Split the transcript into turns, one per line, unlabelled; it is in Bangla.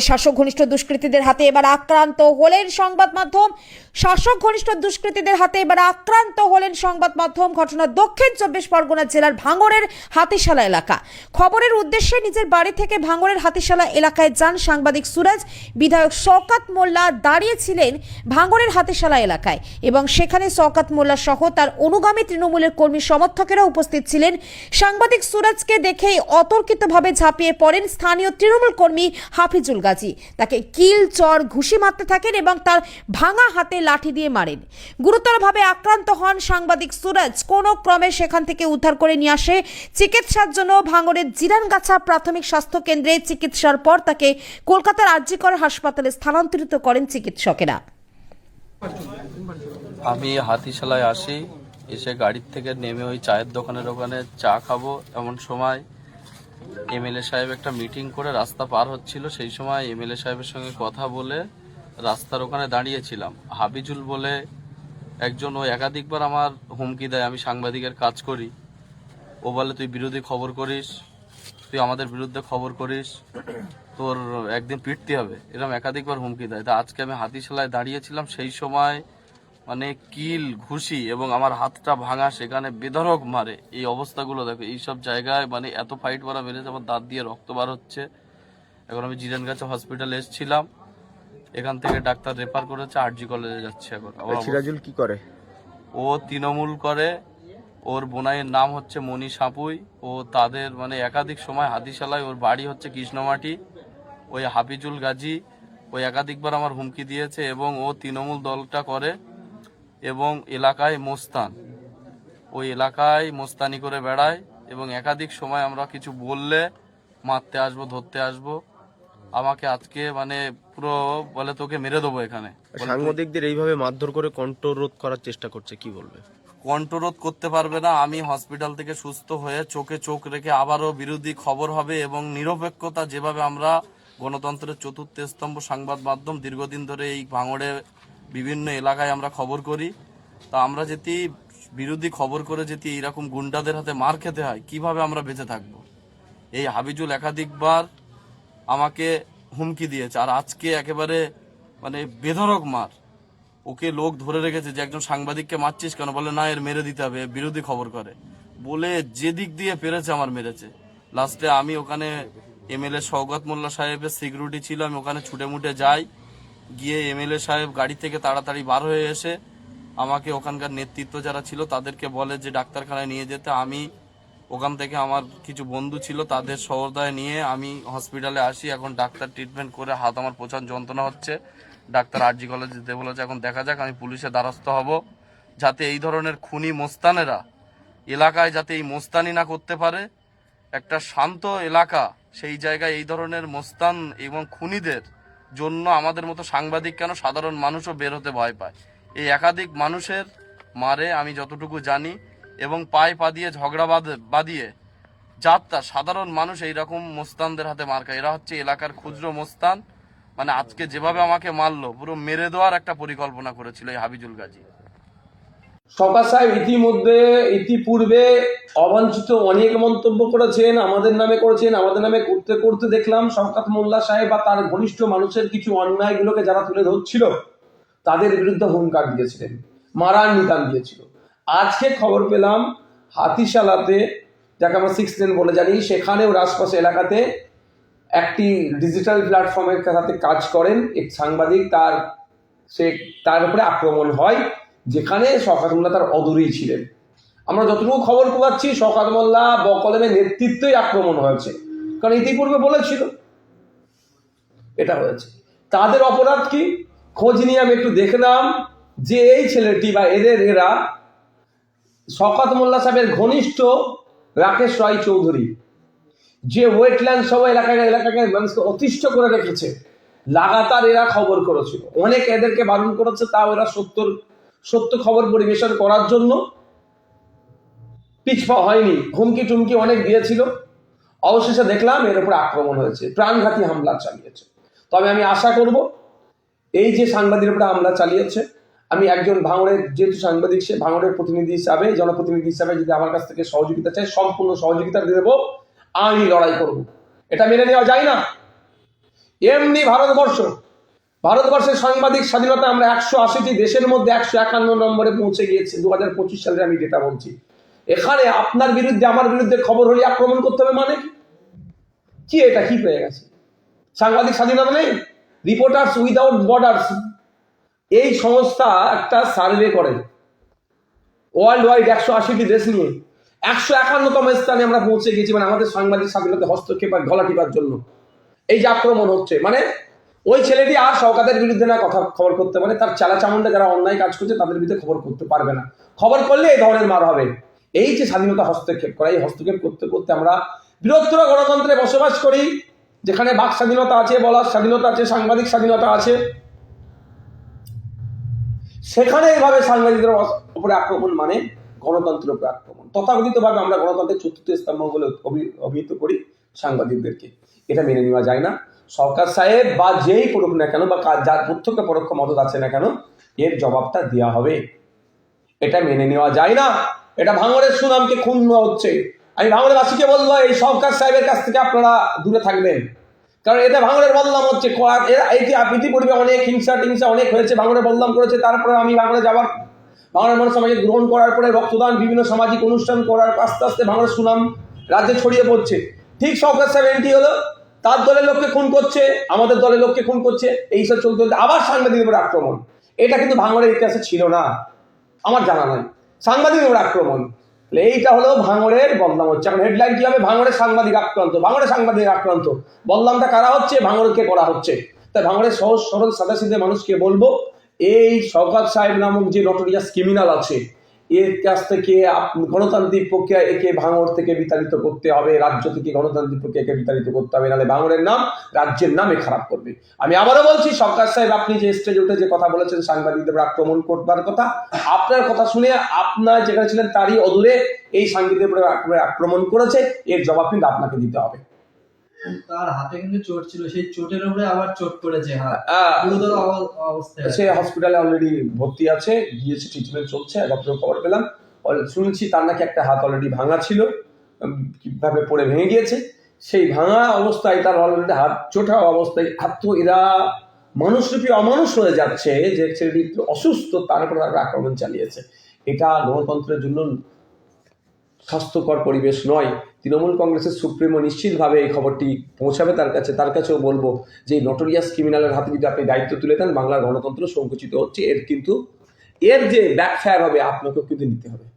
শাসক ঘনিষ্ঠ দুষ্কৃতীদের হাতে এবার আক্রান্ত হলেন সংবাদ মাধ্যম। শাসক ঘনিষ্ঠ দুষ্কৃতীদের হাতে এবার আক্রান্ত হলেন সংবাদ মাধ্যম। ঘটনা দক্ষিণ চব্বিশ পরগনা জেলার ভাঙড়ের হাতিশালা এলাকা। খবরের উদ্দেশ্যে নিজের বাড়ি থেকে ভাঙড়ের হাতিশালা এলাকায় যান সাংবাদিক সুরাজ। বিধায়ক শওকাত মোল্লা দাঁড়িয়েছিলেন ভাঙড়ের হাতিশালা এলাকায় এবং সেখানে শওকাত মোল্লা সহ তার অনুগামী তৃণমূলের কর্মী সমর্থকেরা উপস্থিত ছিলেন। সাংবাদিক সুরাজকে দেখেই অতর্কিতভাবে ঝাঁপিয়ে পড়েন স্থানীয় তৃণমূল কর্মী হাফিজুল গাজী। তাকে কিল, চর, ঘুষি মারতে থাকেন এবং তার ভাঙা হাতে লাঠি দিয়ে মারেন। গুরুতরভাবে আক্রান্ত হন সাংবাদিক সুরাজ। কোনো ক্রমে সেখান থেকে উদ্ধার করে নিয়ে আসে। চিকিৎসার জন্য ভাঙড়ের জিরানগাছা প্রাথমিক স্বাস্থ্য কেন্দ্রে চিকিৎসার পর তাকে কলকাতার আরজিকর হাসপাতালে স্থানান্তরিত করেন চিকিৎসকেরা।
আমি হাতিশালায় আসি, এসে গাড়ির থেকে নেমে ওই চায়ের দোকানের ওখানে চা খাব এমন সময় এমএলএ সাহেব একটা মিটিং করে রাস্তা পার হচ্ছিল। সেই সময় এমএলএ সাহেবের সঙ্গে কথা বলে রাস্তার ওখানে দাঁড়িয়েছিলাম। হাবিজুল বলে, একজন ও একাধিকবার আমার হুমকি দেয়, আমি সাংবাদিকের কাজ করি। ও বলে, তুই বিরোধী খবর করিস, তুই আমাদের বিরুদ্ধে খবর করিস, তোর একদিন পিটতে হবে। এরকম একাধিকবার হুমকি দেয়। তা আজকে আমি হাতিশালায় দাঁড়িয়েছিলাম। সেই সময় মানে কিল ঘুষি এবং আমার হাতটা ভাঙা সেখানে বেধরক মারে। এই অবস্থাগুলো দেখো এইসব জায়গায় মানে এত ফাইট করা মেরেছে আমার দাঁত দিয়ে রক্ত বার হচ্ছে। এখন আমি জিরানগাছা হসপিটালে এসেছিলাম। এখান থেকে ডাক্তার রেফার করেছে আরজি কলেজে যাচ্ছে এখন।
সিরাজুল কি করে?
ও তৃণমূল করে। ওর বোনাইয়ের নাম হচ্ছে মণি সাপুই। ও তাদের মানে একাধিক সময় হাতিশালায় ওর বাড়ি হচ্ছে কৃষ্ণমাটি। ওই হাফিজুল গাজী ওই একাধিকবার আমার হুমকি দিয়েছে এবং ও তৃণমূল দলটা করে। এবং এলাকায় মোস্তান। ওই এলাকায় মোস্তানি করে বেড়ায় এবং একাধিক সময় আমরা কিছু বললে মারতে আসব ধরতে আসব। আমাকে আজকে মানে পুরো বলে তোকে মেরে দেবো এখানে।
সাংবাদিকদের এইভাবে মারধর করে কণ্ঠরোধ রোধ করার চেষ্টা করছে কি বলবে?
কণ্ঠরোধ করতে পারবে না। আমি হসপিটাল থেকে সুস্থ হয়ে চোখে চোখ রেখে আবারও বিরোধী খবর হবে এবং নিরপেক্ষতা যেভাবে আমরা গণতন্ত্রের চতুর্থ স্তম্ভ সংবাদ মাধ্যম দীর্ঘদিন ধরে এই ভাঙড়ে বিভিন্ন এলাকায় আমরা খবর করি। তা আমরা যদি বিরোধী খবর করে যদি এইরকম গুন্ডাদের হাতে মার খেতে হয়, কীভাবে আমরা বেঁচে থাকব? এই হাবিজুল একাধিকবার আমাকে হুমকি দিয়েছে। আর আজকে একেবারে মানে বেধরক মার। ওকে লোক ধরে রেখেছে যে, একজন সাংবাদিককে মারছিস কেন? বলে, না, এর মেরে দিতে হবে বিরোধী খবর করে। বলে যে দিক দিয়ে পেরেছে আমার মেরেছে। লাস্টে আমি ওখানে এমএলএ সৌগত মোল্লা সাহেবের সিকিউরিটি ছিল, আমি ওখানে ছুটে মুটে যাই। গিয়ে এমএলএ সাহেব গাড়ি থেকে তাড়াতাড়ি বার হয়ে এসে আমাকে ওখানকার নেতৃত্ব যারা ছিল তাদেরকে বলে যে, ডাক্তারখানায় নিয়ে যেতে। আমি ওখান থেকে আমার কিছু বন্ধু ছিল, তাদের সহদায় নিয়ে আমি হসপিটালে আসি। এখন ডাক্তার ট্রিটমেন্ট করে হাত আমার প্রচণ্ড যন্ত্রণা হচ্ছে। ডাক্তার আরজি কলেজ যেতে বলেছে, এখন দেখা যাক, আমি পুলিশের দ্বারস্থ হব। যাতে এই ধরনের খুনি মোস্তানেরা এলাকায় যাতে এই মোস্তানি না করতে পারে। একটা শান্ত এলাকা, সেই জায়গায় এই ধরনের মোস্তান এবং খুনিদের জন্য আমাদের মতো সাংবাদিক কেন সাধারণ মানুষও বের হতে ভয় পায়? এই একাধিক মানুষের মারে আমি যতটুকু জানি এবং পায়ে পা দিয়ে ঝগড়া বাঁধ- বাঁধিয়ে যাত্রা সাধারণ মানুষ এইরকম মোস্তানদের হাতে মার খায়। এরা হচ্ছে এলাকার খুচরো মোস্তান। মানে আজকে যেভাবে আমাকে মারলো, পুরো মেরে দেওয়ার একটা পরিকল্পনা করেছিল এই হাবিজুল গাজী।
সরকার সাহেব ইতিমধ্যে, ইতিপূর্বে অবাঞ্ছিত অনেক মন্তব্য করেছেন, আমাদের নামে করেছেন, আমাদের নামে করতে করতে দেখলাম শওকাত মোল্লা সাহেব বা তার ঘনিষ্ঠ মানুষের কিছু অন্যায়গুলোকে যারা তুলে ধরছিল, তাদের বিরুদ্ধে হুঙ্কার দিয়েছিলেন, মারার নিদান দিয়েছিল। আজকে খবর পেলাম হাতিশালাতে, যাকে আমরা সিক্স লেন বলে জানি, সেখানেও রাজপাশ এলাকাতে একটি ডিজিটাল প্ল্যাটফর্মের সাথে কাজ করেন এক সাংবাদিক, তার সে, তার উপরে আক্রমণ হয়। যেখানে শওকাত মোল্লা তার অদূরেই ছিলেন। আমরা যতটুকু খবর পাচ্ছি, শওকাত মোল্লা বকলমের নেতৃত্বেই আক্রমণ হয়েছে। কারণ ইতিপূর্বে বলেছিল, এটা হয়েছে। তাদের অপরাধ কি? খোঁজ নিয়ে আমি একটু দেখলাম যে এই ছেলেটি বা এদের এরা শওকাত মোল্লা সাহেবের ঘনিষ্ঠ রাকেশ রায় চৌধুরী, যে ওয়েটল্যান্ড সব এলাকায় এলাকাকে মানুষকে অতিষ্ঠ করে রেখেছে, লাগাতার এরা খবর করেছিল। অনেক এদেরকে বারণ করেছে, তাও এরা সত্যর সত্য খবর পরিবেশন করার জন্য পিছপা হয়নি। হুমকি টুমকি অনেক দিয়েছিল। অবশেষে দেখলাম এর উপর আক্রমণ হয়েছে। প্রাণঘাতী হামলা চালিয়েছে। তবে আমি আশা করব, এই যে সাংবাদিকের উপরে হামলা চালিয়েছে, আমি একজন ভাঙড়ের, যেহেতু সাংবাদিক, সে ভাঙড়ের প্রতিনিধি হিসাবে, জনপ্রতিনিধি হিসাবে যদি আমার কাছ থেকে সহযোগিতা চাই সম্পূর্ণ সহযোগিতা দেবো, আমি লড়াই করব। এটা মেনে নেওয়া যায় না। এমনি ভারতবর্ষ ভারতবর্ষের সাংবাদিক স্বাধীনতা আমরা একশো আশিটি দেশের মধ্যে একশো একান্ন নম্বরে পৌঁছে গিয়েছে দু হাজার পঁচিশ সালে আমি যেটা বলছি। এখানে আপনার বিরুদ্ধে, আমার বিরুদ্ধে খবর হলে আক্রমণ করতে হবে মানে? কি? এটা? কি পেয়ে গেছে? সাংবাদিক স্বাধীনতা নেই? রিপোর্টার্স উইদাউট বর্ডার্স এই সংস্থা একটা সার্ভে করে। ওয়ার্ল্ড ওয়াইড একশো আশিটি দেশ নিয়ে। একশো একান্নতম স্থানে আমরা পৌঁছে গেছি মানে আমাদের সাংবাদিক স্বাধীনতা হস্তক্ষেপ আর গলা টিপার জন্য। এই যে আক্রমণ হচ্ছে মানে ওই ছেলেটি আর সরকারের বিরুদ্ধে না কথা খবর করতে পারে তার চালা চামুন্ডা যারা অন্যায় কাজ করছে তাদের বিরুদ্ধে খবর করতে পারবে না। খবর করলে এই ধরনের মার হবে। এই যে স্বাধীনতা হস্তক্ষেপ করা, এই হস্তক্ষেপ করতে করতে আমরা বৃহত্তর গণতন্ত্রে বসবাস করি, যেখানে বাক স্বাধীনতা আছে, বলার স্বাধীনতা আছে, সাংবাদিক স্বাধীনতা আছে। সেখানে এইভাবে সাংবাদিকদের উপরে আক্রমণ মানে গণতন্ত্রের উপরে আক্রমণ। তথাকথিতভাবে আমরা গণতন্ত্রের চতুর্থ স্তম্ভ বলে অভি- অভিহিত করি সাংবাদিকদেরকে। এটা মেনে নেওয়া যায় না। সরকার সাহেব বা যেই করুক না কেন বা যার প্রত্যক্ষ পরোক্ষ মদত আছে না কেন, এর জবাবটা দেওয়া হবে। এটা মেনে নেওয়া যায় না। এটা ভাঙড়ের সুনামকে ক্ষুণ্ণ হচ্ছে। আমি ভাঙড়বাসীকে বলব, এই সরকার সাহেবের কাছ থেকে আপনারা দূরে থাকবেন। কারণ এটা ভাঙড়ের বদনাম হচ্ছে। ইতিপূর্বে অনেক হিংসা টিংসা অনেক হয়েছে। ভাঙড়ে বদনাম করেছে, তারপরে আমি ভাঙড়ে যাওয়ার ভাঙড়ের মানুষ আমাকে গ্রহণ করার পরে রক্তদান, বিভিন্ন সামাজিক অনুষ্ঠান করার আস্তে আস্তে ভাঙড়ের সুনাম রাজ্যে ছড়িয়ে পড়ছে। ঠিক সরকার সাহেব এন্ট্রি হলো তার দলের লোককে খুন করছে, আমাদের দলের লোককে খুন করছে এইসব চলতে চলতে আবার সাংবাদিকের উপর আক্রমণ। এটা কিন্তু ভাঙড়ের ইতিহাসে ছিল না, আমার জানা নাই। সাংবাদিকের উপর আক্রমণ। এইটা হলো ভাঙড়ের বদনাম হচ্ছে। এখন হেডলাইন কি হবে? ভাঙড়ের সাংবাদিক আক্রান্ত, ভাঙড়ের সাংবাদিক আক্রান্ত। বদনামটা কারা হচ্ছে? ভাঙড়কে করা হচ্ছে। তাই ভাঙড়ের সহজ সরল সাদা মানুষকে বলব, এই শওকাত সাহেব নামক যে নটোরিয়াস ক্রিমিনাল আছে এর কাছ থেকে গণতান্ত্রিক প্রক্রিয়া একে ভাঙড় থেকে বিতাড়িত করতে হবে, রাজ্য থেকে গণতান্ত্রিক প্রক্রিয়াকে বিতাড়িত করতে হবে, নাহলে ভাঙড়ের নাম রাজ্যের নামে খারাপ করবে। আমি আবারও বলছি, সরকার সাহেব, আপনি যে স্টেজে উঠে যে কথা বলেছেন, সাংবাদিকদের আক্রমণ করবার কথা, আপনার কথা শুনে আপনার যেখানে ছিলেন, তারই অদূরে এই সাংবাদিকদের আক্রমণ করেছে, এর জবাব কিন্তু আপনাকে দিতে হবে।
তার হাতে কিন্তু চোট ছিল। সেই চোটের উপরে আবার চোট পড়েছে হাত গুরুতর অব- অবস্থায়
সে হসপিটালে অলরেডি ভর্তি আছে গিয়েছে ট্রিটমেন্ট চলছে ডক্টর খবর পেলাম। শুনেছি তার নাকি একটা হাত অলরেডি ভাঙা ছিল কীভাবে পড়ে ভেঙে গিয়েছে। সেই ভাঙা অবস্থায় তার অলরেডি হাত চোটা অবস্থায় হাত তো এরা মানুষরূপী অমানুষ হয়ে যাচ্ছে যে ছেলেটি অসুস্থ তার উপর তারা আক্রমণ চালিয়েছে। এটা গণতন্ত্রের জন্য স্বাস্থ্যকর পরিবেশ নয়। তৃণমূল কংগ্রেসের সুপ্রিমো নিশ্চিতভাবে এই খবরটি পৌঁছাবে তার কাছে। তার কাছেও বলব যে নটোরিয়াস ক্রিমিনালের হাতে যদি আপনি দায়িত্ব তুলে দেন, বাংলার গণতন্ত্র সংকুচিত হচ্ছে। এর কিন্তু, এর যে ব্যাকফায়ার হবে, আপনাকেও কিন্তু নিতে হবে।